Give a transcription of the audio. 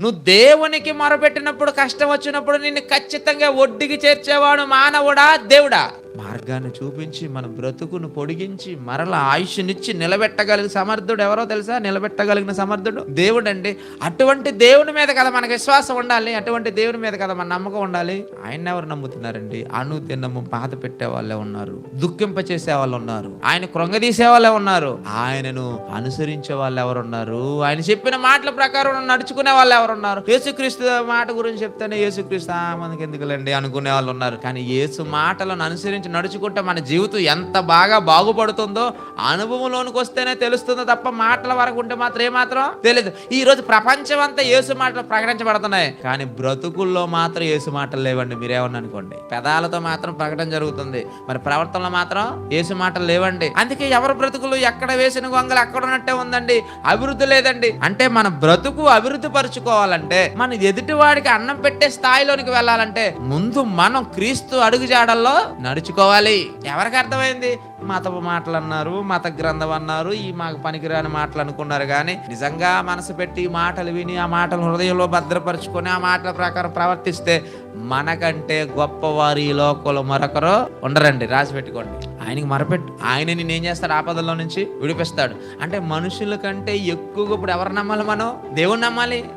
నువ్వు దేవునికి మొరపెట్టినప్పుడు కష్టం వచ్చినప్పుడు నిన్ను ఖచ్చితంగా ఒడ్డుకి చేర్చేవాడు మానవుడా దేవుడా? మార్గాన్ని చూపించి మన బ్రతుకును పొడిగించి మరల ఆయుష్నిచ్చి నిలబెట్టగలిగిన సమర్థుడు ఎవరో తెలుసా? నిలబెట్టగలిగిన సమర్థుడు దేవుడు అండి అటువంటి దేవుని మీద కదా మనకు విశ్వాసం ఉండాలి. అటువంటి దేవుని మీద కదా మన నమ్మకం ఉండాలి. ఆయన ఎవరు నమ్ముతున్నారండి? అను తిన్నము బాధ పెట్టే వాళ్ళే ఉన్నారు. దుఃఖింప చేసే వాళ్ళు ఉన్నారు. ఆయన కృంగదీసే వాళ్ళే ఉన్నారు. ఆయనను అనుసరించే వాళ్ళు ఎవరు ఉన్నారు? ఆయన చెప్పిన మాటల ప్రకారం నడుచుకునే వాళ్ళు ఎవరు ఉన్నారు? యేసుక్రీస్తు మాట గురించి చెప్తేనే యేసుక్రీస్తు మనకి ఎందుకులేండి అనుకునే వాళ్ళు ఉన్నారు. కానీ యేసు మాటలను అనుసరించి నడుచుకుంటే మన జీవితం ఎంత బాగా బాగుపడుతుందో అనుభవంలోనికి వస్తేనే తెలుస్తుందో తప్ప మాటల వరకు ఉంటే మాత్రం ఏమాత్రం తెలియదు ఈ రోజు ప్రపంచం అంతా యేసు మాటలు ప్రకటించబడుతున్నాయి. కానీ బ్రతుకుల్లో మాత్రం యేసు మాటలు లేవండి. మీరేమన్నా అనుకోండి. పెదాలతో మాత్రం ప్రకటన జరుగుతుంది. మరి ప్రవర్తనలో మాత్రం యేసు మాటలు లేవండి. అందుకే ఎవరు బ్రతుకులు ఎక్కడ వేసిన గొంగలు అక్కడ ఉన్నట్టే ఉందండి. అభివృద్ధి లేదండి. అంటే మన బ్రతుకు అభివృద్ధి పరుచుకోవాలంటే మన ఎదుటివాడికి అన్నం పెట్టే స్థాయిలోనికి వెళ్ళాలంటే ముందు మనం క్రీస్తు అడుగుజాడల్లో నడుచుకోవాలి. ఎవరికి అర్థమైంది? మతపు మాటలు అన్నారు మత గ్రంథం అన్నారు ఈ మాకు పనికిరాని మాటలు అనుకున్నారు కానీ నిజంగా మనసు పెట్టి ఈ మాటలు విని ఆ మాటలు హృదయంలో భద్రపరుచుకొని ఆ మాటల ప్రకారం ప్రవర్తిస్తే మనకంటే గొప్పవారు ఈ లోకంలో మరొకరు ఉండరండి. రాసి పెట్టుకోండి. ఆయనకి మరపెట్టు. ఆయన నేను ఏం చేస్తాడు? ఆపదల్లో నుంచి విడిపిస్తాడు. అంటే మనుషుల కంటే ఎక్కువగా ఇప్పుడు ఎవరు నమ్మాలి మనం? దేవుని నమ్మాలి.